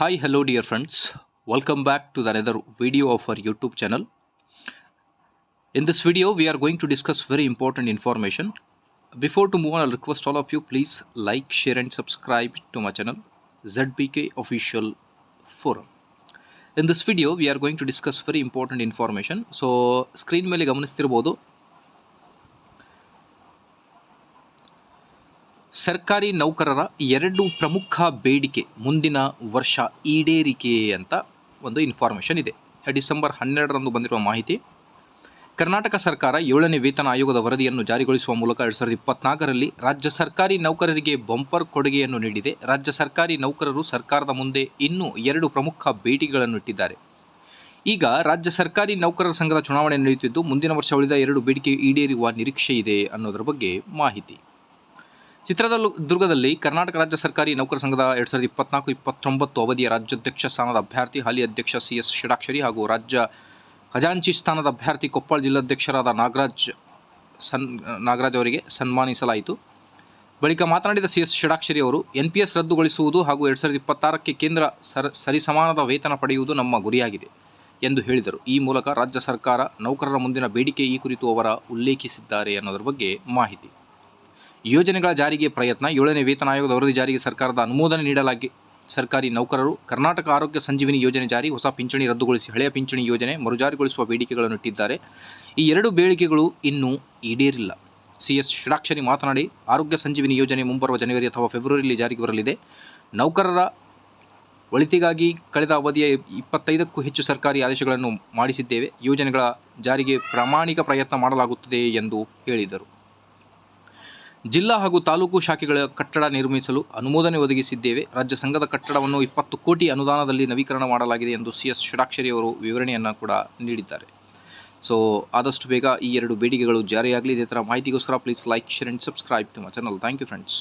Hi, hello, dear friends. Welcome back to the another video of our YouTube channel. In this video, we are going to discuss very important information. Before to move on, I'll request all of you please like, share, and subscribe to my channel, ZBK Official Forum. In this video, we are going to discuss very important information. So, screen ಮೇಲೆ ಗಮನಿಸ್ತಿರ್ಬೋದು ಸರ್ಕಾರಿ ನೌಕರರ ಎರಡು ಪ್ರಮುಖ ಬೇಡಿಕೆ ಮುಂದಿನ ವರ್ಷ ಈಡೇರಿಕೆ ಅಂತ ಒಂದು ಇನ್ಫಾರ್ಮೇಷನ್ ಇದೆ. ಡಿಸೆಂಬರ್ ಹನ್ನೆರಡರಂದು ಬಂದಿರುವ ಮಾಹಿತಿ, ಕರ್ನಾಟಕ ಸರ್ಕಾರ ಏಳನೇ ವೇತನ ಆಯೋಗದ ವರದಿಯನ್ನು ಜಾರಿಗೊಳಿಸುವ ಮೂಲಕ ಎರಡು ಸಾವಿರದ ಇಪ್ಪತ್ನಾಲ್ಕರಲ್ಲಿ ರಾಜ್ಯ ಸರ್ಕಾರಿ ನೌಕರರಿಗೆ ಬಂಪರ್ ಕೊಡುಗೆಯನ್ನು ನೀಡಿದೆ. ರಾಜ್ಯ ಸರ್ಕಾರಿ ನೌಕರರು ಸರ್ಕಾರದ ಮುಂದೆ ಇನ್ನೂ ಎರಡು ಪ್ರಮುಖ ಬೇಡಿಕೆಗಳನ್ನು ಇಟ್ಟಿದ್ದಾರೆ. ಈಗ ರಾಜ್ಯ ಸರ್ಕಾರಿ ನೌಕರರ ಸಂಘದ ಚುನಾವಣೆ ನಡೆಯುತ್ತಿದ್ದು, ಮುಂದಿನ ವರ್ಷ ಉಳಿದ ಎರಡು ಬೇಡಿಕೆ ಈಡೇರುವ ನಿರೀಕ್ಷೆ ಇದೆ ಅನ್ನೋದರ ಬಗ್ಗೆ ಮಾಹಿತಿ. ಚಿತ್ರದುರ್ಗದಲ್ಲಿ ಕರ್ನಾಟಕ ರಾಜ್ಯ ಸರ್ಕಾರಿ ನೌಕರ ಸಂಘದ ಎರಡ್ ಸಾವಿರದ ಇಪ್ಪತ್ನಾಲ್ಕು, ಇಪ್ಪತ್ತೊಂಬತ್ತು ಅವಧಿಯ ರಾಜ್ಯಾಧ್ಯಕ್ಷ ಸ್ಥಾನದ ಅಭ್ಯರ್ಥಿ, ಹಾಲಿ ಅಧ್ಯಕ್ಷ ಸಿ ಎಸ್ ಷಡಾಕ್ಷರಿ ಹಾಗೂ ರಾಜ್ಯ ಖಜಾಂಚಿ ಸ್ಥಾನದ ಅಭ್ಯರ್ಥಿ ಕೊಪ್ಪಳ ಜಿಲ್ಲಾಧ್ಯಕ್ಷರಾದ ನಾಗರಾಜ್ ಸನ್, ನಾಗರಾಜ್ ಅವರಿಗೆ ಸನ್ಮಾನಿಸಲಾಯಿತು. ಬಳಿಕ ಮಾತನಾಡಿದ ಸಿ ಎಸ್ ಷಡಾಕ್ಷರಿ ಅವರು ಎನ್ ಪಿ ಎಸ್ ರದ್ದುಗೊಳಿಸುವುದು ಹಾಗೂ ಎರಡು ಸಾವಿರದ ಇಪ್ಪತ್ತಾರಕ್ಕೆ ಕೇಂದ್ರ ಸರ, ಸರಿಸಮಾನದ ವೇತನ ಪಡೆಯುವುದು ನಮ್ಮ ಗುರಿಯಾಗಿದೆ ಎಂದು ಹೇಳಿದರು. ಈ ಮೂಲಕ ರಾಜ್ಯ ಸರ್ಕಾರ ನೌಕರರ ಮುಂದಿನ ಬೇಡಿಕೆ ಈ ಕುರಿತು ಅವರ ಉಲ್ಲೇಖಿಸಿದ್ದಾರೆ ಅನ್ನೋದರ ಬಗ್ಗೆ ಮಾಹಿತಿ. ಯೋಜನೆಗಳ ಜಾರಿಗೆ ಪ್ರಯತ್ನ, ಏಳನೇ ವೇತನ ಆಯೋಗದ ವರದಿ ಜಾರಿಗೆ ಸರ್ಕಾರದ ಅನುಮೋದನೆ ನೀಡಲಾಗಿ. ಸರ್ಕಾರಿ ನೌಕರರು ಕರ್ನಾಟಕ ಆರೋಗ್ಯ ಸಂಜೀವಿನಿ ಯೋಜನೆ ಜಾರಿ, ಹೊಸ ಪಿಂಚಣಿ ರದ್ದುಗೊಳಿಸಿ ಹಳೆಯ ಪಿಂಚಣಿ ಯೋಜನೆ ಮರುಜಾರಿಗೊಳಿಸುವ ಬೇಡಿಕೆಗಳನ್ನು ಇಟ್ಟಿದ್ದಾರೆ. ಈ ಎರಡು ಬೇಡಿಕೆಗಳು ಇನ್ನೂ ಈಡೇರಿಲ್ಲ. ಸಿ ಎಸ್ ಷಡಾಕ್ಷರಿ ಮಾತನಾಡಿ, ಆರೋಗ್ಯ ಸಂಜೀವಿನಿ ಯೋಜನೆ ಮುಂಬರುವ ಜನವರಿ ಅಥವಾ ಫೆಬ್ರವರಿಯಲ್ಲಿ ಜಾರಿಗೆ ಬರಲಿದೆ. ನೌಕರರ ಒಳಿತಿಗಾಗಿ ಕಳೆದ ಅವಧಿಯ ಇಪ್ಪತ್ತೈದಕ್ಕೂ ಹೆಚ್ಚು ಸರ್ಕಾರಿ ಆದೇಶಗಳನ್ನು ಮಾಡಿಸಿದ್ದೇವೆ. ಯೋಜನೆಗಳ ಜಾರಿಗೆ ಪ್ರಾಮಾಣಿಕ ಪ್ರಯತ್ನ ಮಾಡಲಾಗುತ್ತದೆ ಎಂದು ಹೇಳಿದರು. ಜಿಲ್ಲಾ ಹಾಗೂ ತಾಲೂಕು ಶಾಖೆಗಳ ಕಟ್ಟಡ ನಿರ್ಮಿಸಲು ಅನುಮೋದನೆ ಒದಗಿಸಿದ್ದೇವೆ. ರಾಜ್ಯ ಸಂಘದ ಕಟ್ಟಡವನ್ನು ಇಪ್ಪತ್ತು ಕೋಟಿ ಅನುದಾನದಲ್ಲಿ ನವೀಕರಣ ಮಾಡಲಾಗಿದೆ ಎಂದು ಸಿ ಎಸ್ ಷಡಾಕ್ಷರಿ ಅವರು ವಿವರಣೆಯನ್ನು ಕೂಡ ನೀಡಿದ್ದಾರೆ. ಸೊ, ಆದಷ್ಟು ಬೇಗ ಈ ಎರಡು ಬೇಡಿಕೆಗಳು ಜಾರಿಯಾಗಲಿ. ಇದೇ ಥರ ಮಾಹಿತಿಗೋಸ್ಕರ please like share and subscribe to my channel thank you friends